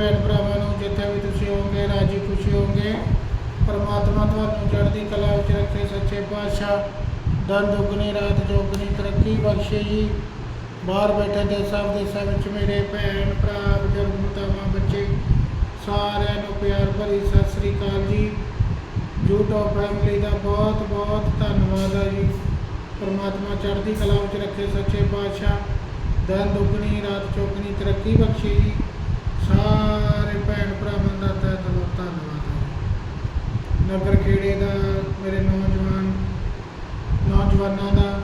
ਭੈਣ ਭਰਾਵਾਂ ਨੂੰ ਜਿੱਥੇ ਵੀ ਤੁਸੀਂ ਹੋਗੇ ਰਾਜੀ ਖੁਸ਼ੀ ਹੋਗੇ ਪਰਮਾਤਮਾ ਤੁਹਾਨੂੰ ਚੜ੍ਹਦੀ ਕਲਾ ਵਿੱਚ ਰੱਖੇ, ਸੱਚੇ ਪਾਤਸ਼ਾਹ। ਦਨ ਦੁਗਣੀ ਰਾਤ ਜੋਗਣੀ, ਤਰੱਕੀ ਬਖਸ਼ੇ ਜੀ। ਬਾਹਰ ਬੈਠੇ ਦੇਸਾਂ ਵਿਦੇਸਾਂ ਵਿੱਚ ਮੇਰੇ ਭੈਣ ਭਰਾ, ਬਜ਼ੁਰਗ, ਮਾਤਾਵਾਂ, ਬੱਚੇ, ਸਾਰਿਆਂ ਨੂੰ ਪਿਆਰ ਭਰੀ ਸਤਿ ਸ੍ਰੀ ਅਕਾਲ ਜੀ। YouTube ਫੈਮਿਲੀ ਦਾ ਬਹੁਤ ਬਹੁਤ ਧੰਨਵਾਦ ਹੈ ਜੀ। ਪਰਮਾਤਮਾ ਚੜ੍ਹਦੀ ਕਲਾ ਵਿੱਚ ਰੱਖੇ, ਸੱਚੇ ਪਾਤਸ਼ਾਹ। ਦਨ ਦੁੱਗਣੀ ਰਾਤ ਚੌਗਣੀ ਤਰੱਕੀ ਬਖਸ਼ੇ ਜੀ। ਭੈਣ ਭਰਾਵਾਂ ਦਾ ਤਹਿ ਦਿਲੋਂ ਧੰਨਵਾਦ ਨਗਰ ਖੇੜੇ ਦਾ, ਮੇਰੇ ਨੌਜਵਾਨ, ਨੌਜਵਾਨਾਂ ਦਾ,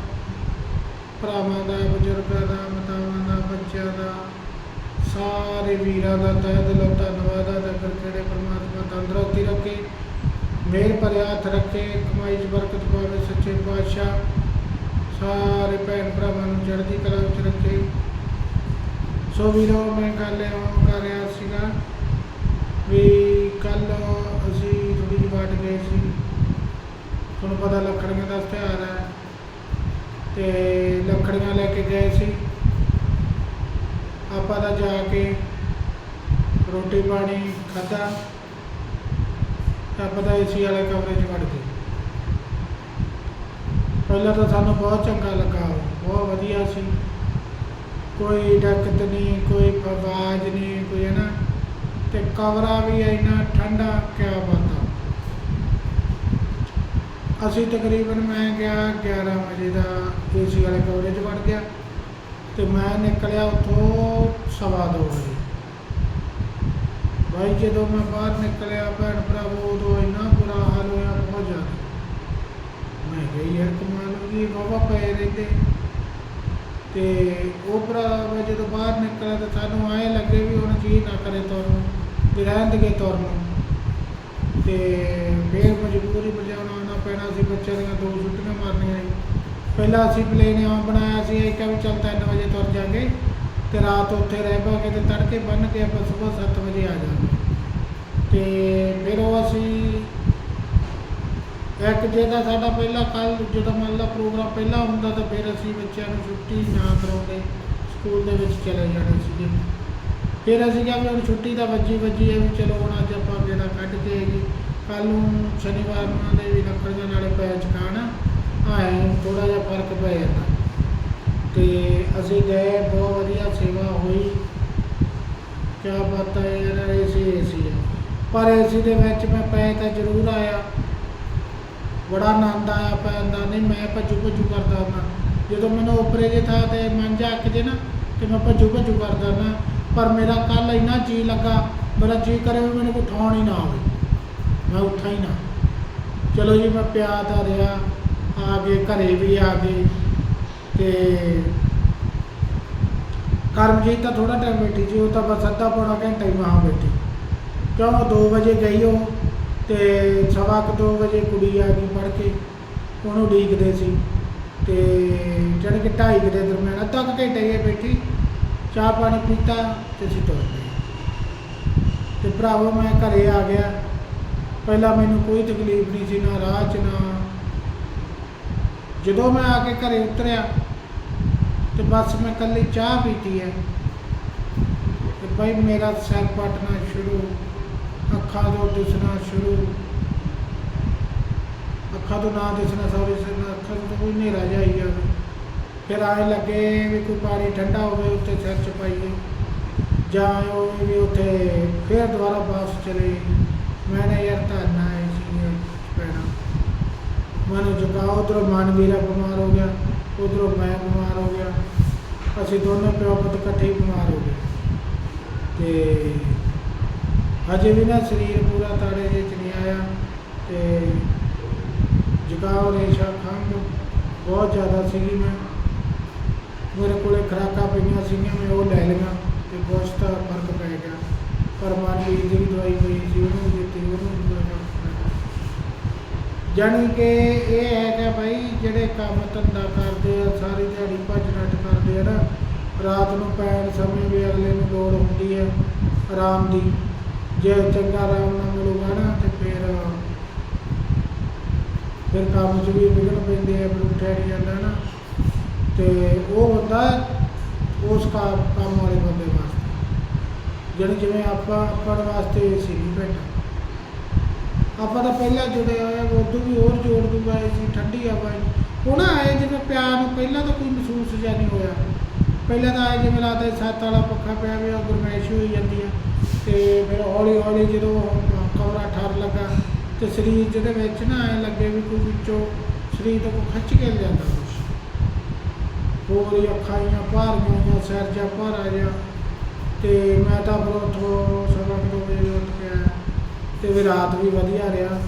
ਭਰਾਵਾਂ ਦਾ, ਬਜ਼ੁਰਗਾਂ ਦਾ, ਮਾਤਾਵਾਂ ਦਾ, ਬੱਚਿਆਂ ਦਾ, ਸਾਰੇ ਵੀਰਾਂ ਦਾ ਤਹਿ ਦਿਲੋਂ ਧੰਨਵਾਦ ਹੈ। ਨਗਰ ਖੇੜੇ ਪਰਮਾਤਮਾ ਤੰਦਰੁਸਤੀ ਰੱਖੇ ਮੇਰ ਭਰਿਆ ਹੱਥ ਰੱਖੇ, ਕਮਾਈ 'ਚ ਬਰਕਤ ਪਾਵੇ, ਸੱਚੇ ਪਾਤਸ਼ਾਹ। ਸਾਰੇ ਭੈਣ ਭਰਾਵਾਂ ਨੂੰ ਚੜ੍ਹਦੀ ਕਲਾ ਵਿੱਚ ਰੱਖੇ। ਸੋ ਵੀਰੋ, ਮੈਂ ਕੱਲ੍ਹ ਇਹ ਕਰ ਰਿਹਾ ਤੁਹਾਨੂੰ ਪਤਾ ਲੱਕੜੀਆਂ ਦਾ ਤਿਉਹਾਰ ਹੈ। ਤੇ ਲੱਕੜੀਆਂ ਲੈ ਕੇ ਗਏ ਸੀ। ਆਪਾਂ ਤਾਂ ਜਾ ਕੇ ਰੋਟੀ ਪਾਣੀ ਖਾਧਾ। ਆਪਾਂ ਤਾਂ ਪਤਾ ਏਸੀ ਵਾਲੇ ਕਮਰੇ 'ਚ ਵੜ ਗਏ। ਪਹਿਲਾਂ ਤਾਂ ਸਾਨੂੰ ਬਹੁਤ ਚੰਗਾ ਲੱਗਾ ਬਹੁਤ ਵਧੀਆ ਸੀ। ਕੋਈ ਦਿੱਕਤ ਨਹੀਂ, ਕੋਈ ਆਵਾਜ਼ ਨਹੀਂ, ਕੋਈ ਹੈ ਨਾ ਤੇ ਕਮਰਾ ਵੀ ਇੰਨਾ ਠੰਡਾ, ਕਿਆ ਬਾਤਾਂ। ਅਸੀਂ ਤਕਰੀਬਨ ਮੈਂ ਗਿਆ 11 ਵਜੇ ਦਾ, ਏਸੀ ਵਾਲੇ ਕਮਰੇ 'ਚ ਵੜ ਗਿਆ ਤੇ ਮੈਂ ਨਿਕਲਿਆ ਉੱਥੋਂ ਸਵਾ ਦੋ ਵਜੇ। ਭਾਈ ਜਦੋਂ ਮੈਂ ਬਾਹਰ ਨਿਕਲਿਆ, ਭੈਣ ਭਰਾਵੋ, ਉਦੋਂ ਇੰਨਾ ਬੁਰਾ ਹਾਲ ਹੋਇਆ, ਬਹੁਤ ਜ਼ਿਆਦਾ। ਮੈਂ ਗਈ ਯਾਰ, ਕਮਾਲ ਹੋ ਗਈ ਬਾਬਾ ਪਏ ਰਹਿੰਦੇ। ਤੇ ਉਹ ਭਰਾ ਮੈਂ ਜਦੋਂ ਬਾਹਰ ਨਿਕਲਿਆ ਤਾਂ ਸਾਨੂੰ ਐਂ ਲੱਗੇ ਵੀ ਹੁਣ ਜੀ ਨਾ ਕਰੇ ਤੁਰਨ ਨੂੰ ਵੀ ਰਹਿਣ ਦੇ ਤੁਰਨ। ਤੇ ਫਿਰ ਮਜਬੂਰੀ ਬਜਾਉਣਾ ਆਉਣਾ ਪੈਣਾ ਸੀ, ਬੱਚਿਆਂ ਦੀਆਂ ਦੋ ਛੁੱਟੀਆਂ ਮਾਰਨੀਆਂ ਸੀ। ਪਹਿਲਾਂ ਅਸੀਂ ਪਲੇਨ ਆਉਂ ਬਣਾਇਆ ਸੀ ਇਹ ਕਿਹਾ ਵੀ ਚੱਲ 3 ਵਜੇ ਤੁਰ ਜਾਾਂਗੇ ਤੇ ਰਾਤ ਉੱਥੇ ਰਹਿ ਪਾਂਗੇ ਤੇ ਤੜਕੇ ਬੰਨ ਕੇ ਆਪਾਂ ਸਵੇਰ 7 ਵਜੇ ਆ ਜਾਵਾਂਗੇ ਤੇ ਫਿਰ ਉਹ ਅਸੀਂ ਇੱਕ ਜੇ ਜਿਹਦਾ ਸਾਡਾ ਪਹਿਲਾ ਕੱਲ ਦਾ ਮੰਨ ਲਾ ਪ੍ਰੋਗਰਾਮ ਪਹਿਲਾਂ ਹੁੰਦਾ ਤਾਂ ਫਿਰ ਅਸੀਂ ਬੱਚਿਆਂ ਨੂੰ ਛੁੱਟੀ ਨਾ ਕਰਾਉਂਦੇ, ਸਕੂਲ ਦੇ ਵਿੱਚ ਚਲੇ ਜਾਣੇ ਸੀਗੇ। ਫਿਰ ਅਸੀਂ ਕਿਹਾ ਵੀ ਹੁਣ ਛੁੱਟੀ ਤਾਂ ਵੱਜੀ ਵੱਜੀ ਹੈ ਵੀ ਚਲੋ ਹੁਣ ਅੱਜ ਆਪਾਂ ਜਿਹੜਾ ਕੱਢ ਕੇ ਆਈਏ। ਕੱਲ ਨੂੰ ਸ਼ਨੀਵਾਰ ਨੂੰ ਉਹਨਾਂ ਦੇ ਵੀ ਲੱਕੜੀਆਂ ਨਾਲੇ ਪੈ ਚਕਾਣ ਆਏ ਥੋੜਾ ਜਿਹਾ ਫ਼ਰਕ ਪੈ ਜਾਂਦਾ। ਤੇ ਅਸੀਂ ਗਏ, ਬਹੁਤ ਵਧੀਆ ਸੇਵਾ ਹੋਈ। ਕਿਆ ਬਾਤ ਹੈ ਯਾਰ ਏਸੀ ਏਸੀ ਹੈ ਪਰ ਏਸੀ ਦੇ ਵਿੱਚ ਮੈਂ ਪੈ ਤਾਂ ਜ਼ਰੂਰ ਆਇਆ। ਬੜਾ ਆਨੰਦ ਆਇਆ ਪੈਣ ਦਾ ਨਹੀਂ ਮੈਂ ਭੱਜੂ ਭੱਜੂ ਕਰਦਾ ਹੁੰਦਾ। ਜਦੋਂ ਮੈਨੂੰ ਉੱਪਰੇ ਜੇ ਥਾਂ ਤੇ ਮਨ ਜਾ ਜੇ ਨਾ, ਤੇ ਮੈਂ ਭੱਜੂ ਭੱਜੂ ਕਰਦਾ ਨਾ ਪਰ ਮੇਰਾ ਕੱਲ ਇੰਨਾ ਜੀ ਲੱਗਾ, ਮੇਰਾ ਜੀ ਕਰੇ ਵੀ ਮੈਨੂੰ ਕੋਈ ਉਠਾਉਣ ਹੀ ਨਾ ਹੋਵੇ ਮੈਂ ਉੱਠਾ ਹੀ ਨਾ। ਚਲੋ ਜੀ, ਮੈਂ ਪਿਆ ਤਾਂ ਰਿਹਾ, ਆ ਗਏ, ਘਰੇ ਵੀ ਆ ਗਏ ਤੇ ਕਰਮਜੀਤ ਤਾਂ ਥੋੜਾ ਟਾਈਮ ਬੈਠੀ ਸੀ, ਉਹ ਤਾਂ ਬਸ ਅੱਧਾ ਪੌਣਾ ਘੰਟਾ ਹੀ ਮਹਾਂ ਬੈਠੀ। ਕਿਉਂ? 2 ਵਜੇ ਗਈ ਉਹ ਤੇ ਸਵਾ ਕੁ ਦੋ ਵਜੇ ਕੁੜੀ ਆ ਗਈ ਪੜ ਕੇ, ਉਹਨੂੰ ਉਡੀਕਦੇ ਸੀ ਤੇ ਜਿਹੜੇ ਕਿ ਢਾਈ ਕੁ ਦੇ ਦਰਮਿਆਨ ਅੱਧਾ ਕੁ ਘੰਟਾ ਹੀ ਬੈਠੀ, ਚਾਹ ਪਾਣੀ ਪੀਤਾ ਤੇ ਅਸੀਂ ਤੁਰ ਪਏ। ਤੇ ਭਰਾਵੋ, ਮੈਂ ਘਰੇ ਆ ਗਿਆ। ਪਹਿਲਾਂ ਮੈਨੂੰ ਕੋਈ ਤਕਲੀਫ ਨਹੀਂ ਸੀ, ਨਾ ਰਾਹ 'ਚ, ਨਾ ਜਦੋਂ ਮੈਂ ਆ ਕੇ ਘਰੇ ਉਤਰਿਆ ਤੇ ਬਸ ਮੈਂ ਕੱਲੀ ਚਾਹ ਪੀਤੀ ਹੈ ਤੇ ਭਾਈ ਮੇਰਾ ਸਿਰ ਪਟਣਾ ਸ਼ੁਰੂ, ਅੱਖਾਂ ਤੋਂ ਦਿਸਣਾ ਸ਼ੁਰੂ, ਅੱਖਾਂ ਤੋਂ ਨਾ ਦਿਸਣਾ ਸੌਰੀ ਅੱਖਾਂ ਤੋਂ ਕੋਈ ਹਨੇਰਾ ਜਿਹਾ ਆਈ ਜਾਵੇ। ਫਿਰ ਆਏ ਲੱਗੇ ਵੀ ਕੋਈ ਪਾਣੀ ਠੰਡਾ ਹੋਵੇ ਉੱਤੇ ਸਿਰ ਚ ਪਾਈਏ। ਜਾਂ ਉਹ ਵੀ ਉੱਥੇ ਫਿਰ ਦੁਬਾਰਾ ਵਾਪਸ ਚਲੇ। ਮੈਂ ਨਾ ਯਾਰ ਧਰਨਾ ਹੈ ਸੀ ਪੈਣਾ ਮਨ ਜਗਾ ਉਧਰੋਂ ਮਨ ਵੀਰਾ ਬਿਮਾਰ ਹੋ ਗਿਆ ਉਧਰੋਂ ਮੈਂ ਬਿਮਾਰ ਹੋ ਗਿਆ ਅਸੀਂ ਦੋਨੋਂ ਪਿਓ ਪੁੱਤ ਇਕੱਠੇ ਬਿਮਾਰ ਹੋ ਗਏ ਤੇ ਅਜੇ ਵੀ ਨਾ ਸਰੀਰ ਪੂਰਾ ਤਾੜੇ ਦੇ ਚ ਨਹੀਂ ਆਇਆ ਤੇ ਜੁਕਾਮ ਰੇਸ਼ਾ ਖੰਘ ਬਹੁਤ ਜ਼ਿਆਦਾ ਸੀਗੀ ਮੈਂ ਮੇਰੇ ਕੋਲੇ ਖਰਾਕਾਂ ਪਈਆਂ ਸੀਗੀਆਂ ਮੈਂ ਉਹ ਲੈ ਲਈਆਂ ਤੇ ਕੁਛ ਤਾਂ ਫ਼ਰਕ ਪੈ ਗਿਆ ਪਰ ਮਨਵੀਰ ਦੀ ਵੀ ਦਵਾਈ ਪਈ ਸੀ ਉਹਨੂੰ ਵੀ ਦਿੱਤੀ ਉਹਨੂੰ ਵੀ ਦਵਾਈ ਜਾਣੀ ਕਿ ਇਹ ਹੈ ਕਿ ਭਾਈ ਜਿਹੜੇ ਕੰਮ ਧੰਦਾ ਕਰਦੇ ਆ, ਸਾਰੀ ਦਿਹਾੜੀ ਭੱਜ ਨੱਠ ਕਰਦੇ ਆ ਨਾ, ਰਾਤ ਨੂੰ ਪੈਣ ਸਮੇਂ ਵੀ ਅਗਲੇ ਨੂੰ ਲੋੜ ਹੁੰਦੀ ਹੈ ਆਰਾਮ ਦੀ। ਜੇ ਚੰਗਾ ਆਰਾਮ ਨਾ ਮਿਲੂਗਾ ਨਾ, ਤੇ ਫਿਰ ਫਿਰ ਕੰਮ 'ਚ ਵੀ ਵਿਗੜ ਪੈਂਦੇ ਆ, ਫਿਰ ਉੱਠਿਆ ਨਹੀਂ ਜਾਂਦਾ ਨਾ। ਤੇ ਉਹ ਹੁੰਦਾ ਉਸ ਕਾ, ਕੰਮ ਵਾਲੇ ਬੰਦੇ ਵਾਸਤੇ ਜਿਹੜੀ ਜਿਵੇਂ ਆਪਾਂ ਆਪਣ ਵਾਸਤੇ ਸੀ ਨਹੀਂ ਭੇਟਾ ਆਪਾਂ ਤਾਂ ਪਹਿਲਾਂ ਜੁੜੇ ਹੋਏ ਆ ਉਦੋਂ ਵੀ ਹੋਰ ਜੋੜ ਦੂਗਾ ਏਸੀ ਠੰਡੀ ਹਵਾ ਹੈ ਉਹ ਨਾ ਆਏ ਜਿਵੇਂ ਪਿਆਰ ਨੂੰ ਪਹਿਲਾਂ ਤਾਂ ਕੋਈ ਮਹਿਸੂਸ ਜਿਹਾ ਨਹੀਂ ਹੋਇਆ। ਪਹਿਲਾਂ ਤਾਂ ਆਏ ਜਿਵੇਂ ਲੱਗਦਾ ਸੱਤ ਵਾਲਾ ਪੱਖਾ ਪਿਆ ਵੀ ਗੁਰਮੈਸ਼ ਹੋਈ ਜਾਂਦੀ ਆ। ਤੇ ਫਿਰ ਹੌਲੀ ਹੌਲੀ ਜਦੋਂ ਕਮਰਾ ਠਰ ਲੱਗਾ ਤੇ ਸਰੀਰ ਜਿਹਦੇ ਵਿੱਚ ਨਾ ਐ ਲੱਗੇ ਵੀ ਕੋਈ ਵਿੱਚੋਂ ਸਰੀਰ ਤੋਂ ਖਿੱਚ ਕੇ ਲਿਆਂਦਾ ਕੁਛ। ਹੋਰ ਹੀ ਅੱਖਾਂ ਜੀਆਂ ਭਾਰੀਆਂ ਜਾਂ ਸਿਰ ਭਾਰ ਭਾਰਾ ਜਿਹਾ। ਤੇ ਮੈਂ ਤਾਂ ਫਿਰ ਉੱਥੋਂ ਸਵਾ ਕੁ ਦੋ ਵਜੇ ਉੱਠ ਕੇ ਤੇ ਵੀ ਰਾਤ ਵੀ ਵਧੀਆ ਰਿਹਾ।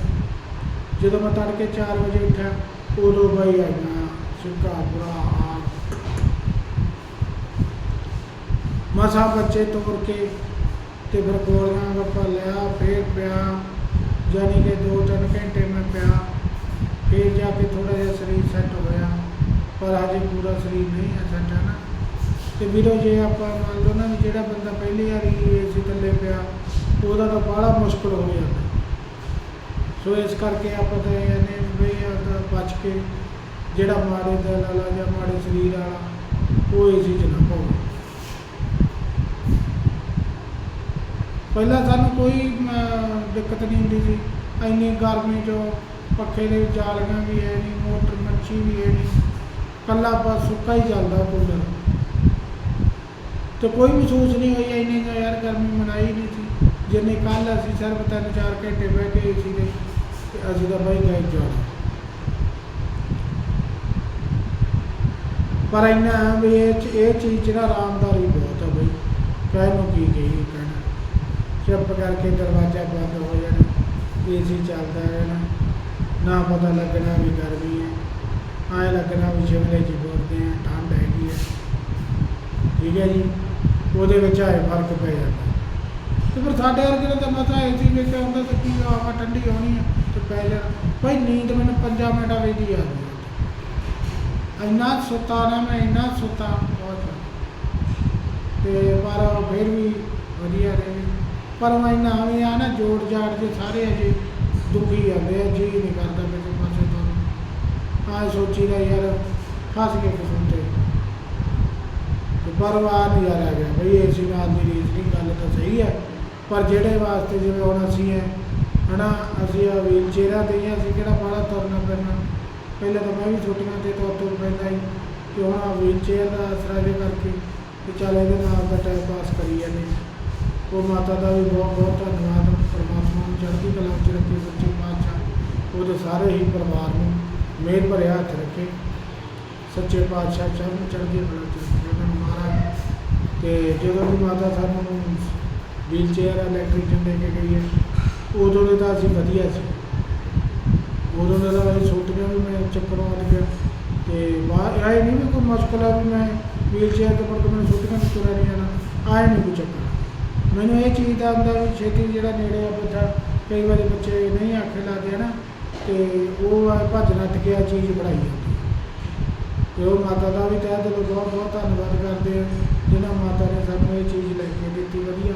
ਜਦੋਂ ਮੈਂ ਤੜਕੇ 4 ਵਜੇ ਉੱਠਿਆ, ਉਦੋਂ ਬਈ ਆਇਆ ਸੁੱਕਾ ਬੁਰਾ ਹਾਲ ਮਸਾ ਬੱਚੇ ਤੋੜ ਕੇ ਤੇ ਫਿਰ ਗੋਲੀਆਂ ਗੱਪਾ ਲਿਆ ਫੇਰ ਪਿਆ। ਜਾਨੀ ਕਿ 2-3 ਘੰਟੇ ਮੈਂ ਪਿਆ। ਫੇਰ ਜਾ ਕੇ ਥੋੜਾ ਜਿਹਾ ਸਰੀਰ ਸੈੱਟ ਹੋਇਆ, ਪਰ ਹਜੇ ਪੂਰਾ ਸਰੀਰ ਨਹੀਂ ਹੈ ਸੈੱਟ ਹੈ ਨਾ। ਤੇ ਵੀਰੋ, ਜੇ ਆਪਾਂ ਮੰਨ ਲਓ ਨਾ ਵੀ ਜਿਹੜਾ ਬੰਦਾ ਪਹਿਲੀ ਵਾਰੀ ਏਸੀ ਥੱਲੇ ਪਿਆ ਉਹਦਾ ਤਾਂ ਬੜਾ ਮੁਸ਼ਕਲ ਹੋ ਜਾਂਦਾ। ਸੋ ਇਸ ਕਰਕੇ ਆਪਾਂ ਤਾਂ ਇਹ ਨੇ ਵੀ ਆਪਦਾ ਬਚ ਕੇ ਜਿਹੜਾ ਮਾੜੇ ਦਿਲ ਵਾਲਾ ਜਾਂ ਮਾੜੇ ਸਰੀਰ ਵਾਲਾ, ਉਹ ਏਸੀ 'ਚ ਨਾ ਪਾਓ। ਪਹਿਲਾਂ ਸਾਨੂੰ ਕੋਈ ਦਿੱਕਤ ਨਹੀਂ ਹੁੰਦੀ ਸੀ। ਇੰਨੀ ਗਰਮੀ 'ਚ ਪੱਖੇ ਦੇ ਵਿੱਚ ਜਾਲੀਆਂ ਵੀ ਹੈ ਨਹੀਂ, ਮੋਟਰ ਮੱਛੀ ਵੀ ਹੈ ਨਹੀਂ। ਕੱਲਾ ਬਸ ਸੁੱਕਾ ਹੀ ਚੱਲਦਾ ਕੂਲਰ। ਤੇ ਕੋਈ ਮਹਿਸੂਸ ਨਹੀਂ ਹੋਈ ਇੰਨੀ ਕੁ ਯਾਰ ਗਰਮੀ ਮਨਾਈ ਨਹੀਂ ਸੀ। ਜਿੰਨੇ ਕੱਲ ਅਸੀਂ ਸਿਰਫ ਤਿੰਨ ਚਾਰ ਘੰਟੇ ਬਹਿ ਕੇ ਸੀਗੇ ਦੇ ਤੇ ਅਸੀਂ ਤਾਂ ਬਾਈ ਗਏ ਜਾਣਾ ਪਰ ਇੰਨਾ ਹੈ ਵੀ ਇਹ ਇਹ ਚੀਜ਼ 'ਚ ਨਾ ਆਰਾਮਦਾਰੀ ਬਹੁਤ ਆ ਬਈ। ਕਹਿ ਨੂੰ ਕੀ ਕਹੀ ਕਹਿਣਾ ਚੁੱਪ ਕਰਕੇ ਦਰਵਾਜ਼ਾ ਬੰਦ ਹੋ ਜਾਣਾ ਏਸੀ ਚੱਲਦਾ ਰਹਿਣਾ, ਨਾ ਪਤਾ ਲੱਗਣਾ ਵੀ ਗਰਮੀ ਹੈ। ਐਂ ਲੱਗਣਾ ਵੀ ਸ਼ਿਮਲੇ 'ਚ ਬੋਲਦੇ ਆ, ਠੰਡ ਹੈਗੀ ਹੈ ਠੀਕ ਹੈ ਜੀ, ਉਹਦੇ ਵਿੱਚ ਆਏ ਫ਼ਰਕ ਪੈ ਜਾਂਦਾ। ਤੇ ਫਿਰ ਸਾਡੇ ਵਰਗੇ ਤਾਂ ਮਸਾ ਏਸੀ ਲੈ ਕੇ ਆਉਂਦਾ ਤੇ ਕੀ ਹਵਾ ਠੰਡੀ ਹੋਣੀ ਆ ਤੇ ਪੈ ਜਾਣਾ ਭਾਈ ਨੀਂਦ ਮੈਨੂੰ 5 ਮਿੰਟਾਂ ਵਿੱਚ ਹੀ ਆ ਗਈ ਇੰਨਾ ਸੁੱਤਾ ਨਾ, ਮੈਂ ਇੰਨਾ ਸੁੱਤਾ ਬਹੁਤ। ਤੇ ਪਰ ਫਿਰ ਵੀ ਵਧੀਆ ਰਹੇ। ਪਰ ਮੈਂ ਇੰਨਾ ਵੀ ਆ ਨਾ, ਜੋੜ ਜਾੜ ਜੇ ਸਾਰੇ ਅਜੇ ਦੁਖੀ ਜਾਂਦੇ ਆ ਜੀ ਨਹੀਂ ਕਰਦਾ ਮੇਰੇ ਪਾਸੇ ਤੋਂ। ਆ ਸੋਚੀਦਾ ਯਾਰ, ਫਸ ਗਏ ਕਿਸਮ ਤੇ ਤੇ ਪਰਵਾਹ ਨਹੀਂ ਆ ਗਿਆ ਬਈ ਏਸੀ ਨਾਲ ਦੀ ਰੀਸ ਨਹੀਂ, ਗੱਲ ਤਾਂ ਸਹੀ ਹੈ ਪਰ ਜਿਹੜੇ ਵਾਸਤੇ ਜਿਵੇਂ ਹੁਣ ਅਸੀਂ ਹੈ ਹਨਾ, ਅਸੀਂ ਆ ਵੀਲ ਚੇਅਰਾਂ ਤੇ ਹੀ ਅਸੀਂ ਕਿਹੜਾ ਬਾਹਲਾ ਤੁਰਨਾ ਫਿਰਨਾ। ਪਹਿਲਾਂ ਤਾਂ ਮੈਂ ਵੀ ਛੁੱਟੀਆਂ ਤੇ ਤੋਂ ਤੁਰ ਪੈਂਦਾ ਸੀ ਕਿ ਹੁਣ ਆ ਵੀਲ ਚੇਅਰ ਦਾ ਆਸਰਾ ਦੇ ਕਰਕੇ ਤੇ ਚੱਲ ਇਹਦੇ ਨਾਲ ਦਾ ਟਾਈਮ ਪਾਸ ਕਰੀ ਜਾਂਦੇ ਉਹ ਮਾਤਾ ਦਾ ਵੀ ਬਹੁਤ ਬਹੁਤ ਧੰਨਵਾਦ, ਪਰਮਾਤਮਾ ਨੂੰ ਚੜ੍ਹਦੀ ਕਲਾ ਵਿੱਚ ਰੱਖੇ, ਸੱਚੇ ਪਾਤਸ਼ਾਹ, ਉਹਦੇ ਸਾਰੇ ਹੀ ਪਰਿਵਾਰ ਨੂੰ ਮਿਹਰ ਭਰਿਆ ਹੱਥ ਰੱਖੇ। ਸੱਚੇ ਪਾਤਸ਼ਾਹ ਸਭ ਨੂੰ ਚੜ੍ਹਦੀ ਕਲਾ ਵਿੱਚ ਰੱਖੇ। ਉਹਨਾਂ ਨੂੰ ਮਹਾਰਾਜ ਤੇ ਜਦੋਂ ਵੀ ਮਾਤਾ ਸਾਨੂੰ ਵੀਲ ਚੇਅਰ ਇਲੈਕਟ੍ਰੀਸ਼ਨ ਦੇ ਕੇ ਗਈ ਹੈ ਉਦੋਂ ਦੇ ਤਾਂ ਅਸੀਂ ਵਧੀਆ ਸੀ। ਉਦੋਂ ਦਾ ਤਾਂ ਇਹ ਛੋਟੀਆਂ ਵੀ ਮੈਂ ਚੱਕਰੋਂ ਹਟ ਗਿਆ। ਤੇ ਬਾਹਰ ਆਏ ਨਹੀਂ ਵੀ ਕੋਈ ਮੁਸ਼ਕਲ ਆ ਵੀ ਮੈਂ ਵੀਲ ਚੇਅਰ ਤੇ ਪੜ ਕੇ ਮੈਨੂੰ ਛੋਟੀਆਂ ਨੂੰ ਤੁਰਿਆ ਨਹੀਂ ਜਾਣਾ। ਆਏ ਨਹੀਂ ਕੋਈ ਚੱਕਰ। ਮੈਨੂੰ ਇਹ ਚੀਜ਼ ਦਾ ਹੁੰਦਾ ਵੀ ਛੇਤੀ ਜਿਹੜਾ ਨੇੜੇ ਆ ਬੱਚਾ ਕਈ ਵਾਰੀ ਬੱਚੇ ਨਹੀਂ ਆਖੇ ਲਾਦੇ ਨਾ ਤੇ ਉਹ ਭੱਜ ਨੱਠ ਕੇ ਆ ਚੀਜ਼ ਬਣਾਈ ਜਾਂਦੀ। ਤੇ ਉਹ ਮਾਤਾ ਦਾ ਵੀ ਤਹਿ ਦਿਲੋਂ ਬਹੁਤ ਬਹੁਤ ਧੰਨਵਾਦ ਕਰਦੇ ਆ, ਜਿਨ੍ਹਾਂ ਮਾਤਾ ਨੇ ਸਾਨੂੰ ਇਹ ਚੀਜ਼ ਲੈ ਕੇ ਦਿੱਤੀ ਵਧੀਆ।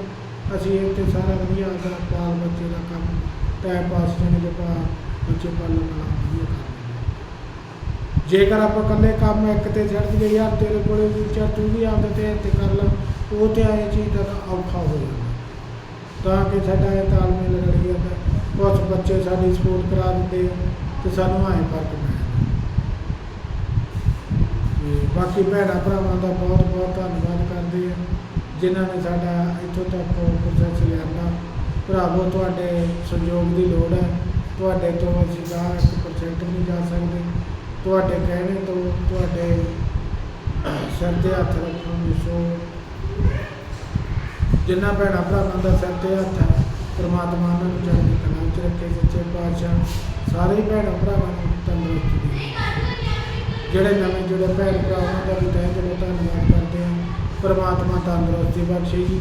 ਅਸੀਂ ਇਹ ਤੇ ਸਾਰਾ ਵਧੀਆ ਆਪਦਾ ਬਾਲ ਬੱਚੇ ਦਾ ਕੰਮ ਟਾਈਮ ਪਾਸ ਜਾਣੀ ਕਿ ਆਪਾਂ ਬੱਚੇ ਪਾਲਣ ਵਾਲਾ ਵਧੀਆ ਕਰ ਜੇਕਰ ਆਪਾਂ ਇਕੱਲੇ ਕੰਮ ਇੱਕ ਤੇ ਛੱਡ ਦਈਏ ਯਾਰ ਤੇਰੇ ਕੋਲੇ ਵੀ ਚੱਲ ਤੂੰ ਵੀ ਆਪਦੇ ਤੇ ਤੇ ਕਰ ਲਾ, ਉਹ ਤੇ ਆਏ ਚੀਜ਼ ਦਾ ਔਖਾ ਹੋ ਜਾਂਦਾ। ਤਾਂ ਕਿ ਸਾਡਾ ਇਹ ਤਾਲਮੇਲ ਰਲ ਜਾਂਦਾ ਕੁਛ ਬੱਚੇ ਸਾਡੀ ਸਪੋਰਟ ਕਰਾ ਦਿੰਦੇ ਆ ਤੇ ਸਾਨੂੰ ਐਂ ਫ਼ਰਕ ਪੈ ਬਾਕੀ ਭੈਣਾਂ ਭਰਾਵਾਂ ਦਾ ਬਹੁਤ ਬਹੁਤ ਧੰਨਵਾਦ ਕਰਦੇ ਆ। ਜਿਨ੍ਹਾਂ ਨੇ ਸਾਡਾ ਇੱਥੋਂ ਤੱਕ ਪ੍ਰੋਸੈਸ ਲਿਆਂਦਾ। ਭਰਾਵੋ, ਤੁਹਾਡੇ ਸਹਿਯੋਗ ਦੀ ਲੋੜ ਹੈ। ਤੁਹਾਡੇ ਤੋਂ ਅਸੀਂ ਗਾਹ ਇੱਕ ਪਰਸੈਂਟ ਨਹੀਂ ਜਾ ਸਕਦੇ। ਤੁਹਾਡੇ ਕਹਿਣੇ ਤੋਂ ਤੁਹਾਡੇ ਸਿਰ ਤੇ ਹੱਥ ਰੱਖਣ ਦੀ ਸੋ ਜਿਨ੍ਹਾਂ ਭੈਣਾਂ ਭਰਾਵਾਂ ਦਾ ਸਿਰ ਤੇ ਹੱਥ ਹੈ, ਪ੍ਰਮਾਤਮਾ ਉਹਨਾਂ ਨੂੰ ਚੜ੍ਹਦੀ ਕਲਾ 'ਚ ਰੱਖੇ। ਸੱਚੇ ਪਾਤਸ਼ਾਹ ਸਾਰੇ ਹੀ ਭੈਣਾਂ ਭਰਾਵਾਂ ਨੂੰ ਤੰਦਰੁਸਤੀ ਦੇ ਜਿਹੜੇ ਨਵੇਂ ਜਿਹੜੇ ਭੈਣ ਭਰਾ, ਉਹਨਾਂ ਦਾ ਵੀ ਤਹਿ ਦਿਲੋਂ ਧੰਨਵਾਦ ਕਰਦੇ ਹਾਂ। ਪਰਮਾਤਮਾ ਤੰਦਰੁਸਤੀ ਬਖਸ਼ੇ ਜੀ।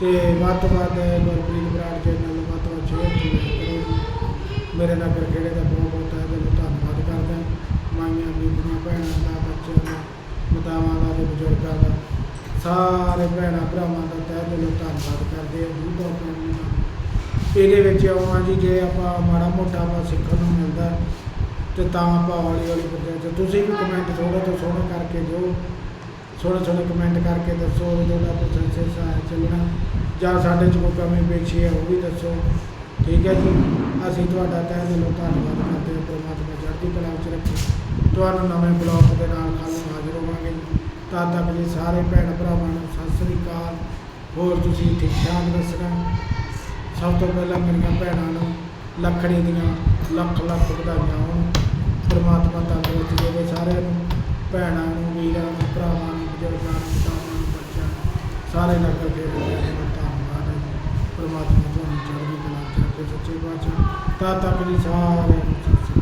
ਤੇ ਵੱਧ ਤੋਂ ਵੱਧ ਗੁਰਪ੍ਰੀਤ ਬਰਾੜ ਚੈਨਲ ਨੂੰ ਵੱਧ ਤੋਂ ਵੱਧ ਸ਼ੇਅਰ ਕਰੋ ਮੇਰੇ ਨਾਲ ਖੇੜੇ ਦਾ ਬਹੁਤ ਬਹੁਤ ਤਹਿ ਦਿਲੋਂ ਧੰਨਵਾਦ ਕਰਦਾ। ਮਾਈਆਂ, ਬੀਬੀਆਂ, ਭੈਣਾਂ ਦਾ, ਬੱਚਿਆਂ ਦਾ, ਮਾਤਾਵਾਂ ਦਾ ਤੇ ਬਜ਼ੁਰਗਾਂ ਦਾ। ਸਾਰੇ ਭੈਣਾਂ ਭਰਾਵਾਂ ਦਾ ਤਹਿ ਦਿਲੋਂ ਧੰਨਵਾਦ ਕਰਦੇ ਹਾਂ। ਜੀ ਤੋਂ ਆਪਣੀ ਇਹਦੇ ਵਿੱਚ ਆਉਣਾ ਜੀ, ਜੇ ਆਪਾਂ ਮਾੜਾ ਮੋਟਾ ਆਪਾਂ ਸਿੱਖਣ ਨੂੰ ਮਿਲਦਾ, ਤੇ ਤਾਂ ਆਪਾਂ ਹੌਲੀ ਹੌਲੀ ਕਰਦੇ ਤੇ ਤੁਸੀਂ ਵੀ ਕਮੈਂਟ ਥੋੜਾ ਤੋਂ ਸੋਹਣਾ ਕਰਕੇ ਦਿਓ ਸੋਹਣੇ ਸੋਹਣੇ ਕਮੈਂਟ ਕਰਕੇ ਦੱਸੋ ਜਿਹੜਾ ਤੁਹਾਡਾ ਪ੍ਰੋਸੈਸ ਹੈ ਚੱਲਣਾ। ਜਾਂ ਸਾਡੇ 'ਚ ਕੋਈ ਕਮੀ ਪੇਸ਼ੀ ਹੈ, ਉਹ ਵੀ ਦੱਸੋ। ਠੀਕ ਹੈ ਜੀ? ਅਸੀਂ ਤੁਹਾਡਾ ਤਹਿ ਦਿਲੋਂ ਧੰਨਵਾਦ ਕਰਦੇ ਹਾਂ, ਪ੍ਰਮਾਤਮਾ ਚੜ੍ਹਦੀ ਕਲਾ ਵਿੱਚ ਰੱਖੇ। ਤੁਹਾਨੂੰ ਨਵੇਂ ਬਲੌਗ ਦੇ ਨਾਲ ਕੱਲ੍ਹ ਨੂੰ ਹਾਜ਼ਰ ਹੋਵਾਂਗੇ। ਤਦ ਤੱਕ ਜੀ ਸਾਰੇ ਭੈਣ ਭਰਾਵਾਂ ਨੂੰ ਸਤਿ ਸ੍ਰੀ ਅਕਾਲ। ਹੋਰ ਤੁਸੀਂ ਠੀਕ ਠਾਕ ਦੱਸਣਾ? ਸਭ ਤੋਂ ਪਹਿਲਾਂ ਮੇਰੀਆਂ ਭੈਣਾਂ ਨੂੰ ਲੱਖੜੀ ਦੀਆਂ ਲੱਖ ਲੱਖ ਵਧਾਈਆਂ ਹੋਣ। ਪ੍ਰਮਾਤਮਾ ਤੰਦਰੁਸਤੀ ਦੇਵੇ ਸਾਰਿਆਂ ਨੂੰ। ਭੈਣਾਂ ਨੂੰ, ਵੀਰਾਂ ਨੂੰ, ਭਰਾਵਾਂ ਨੂੰ। ਬਜ਼ੁਰਗਾਂ ਨੂੰ ਮਾਤਾਵਾਂ ਸਾਰੇ ਨਗਰ ਦੇ ਲੋਕਾਂ ਨੂੰ ਧੰਨਵਾਦ ਹੈ। ਤੁਹਾਨੂੰ ਚੜ੍ਹਦੀ ਕਲਾ ਚ ਰੱਖੇ ਸੱਚੇ ਪਾਤਸ਼ਾਹ। ਤਦ ਤੱਕ ਜੀ ਸਾਰਿਆਂ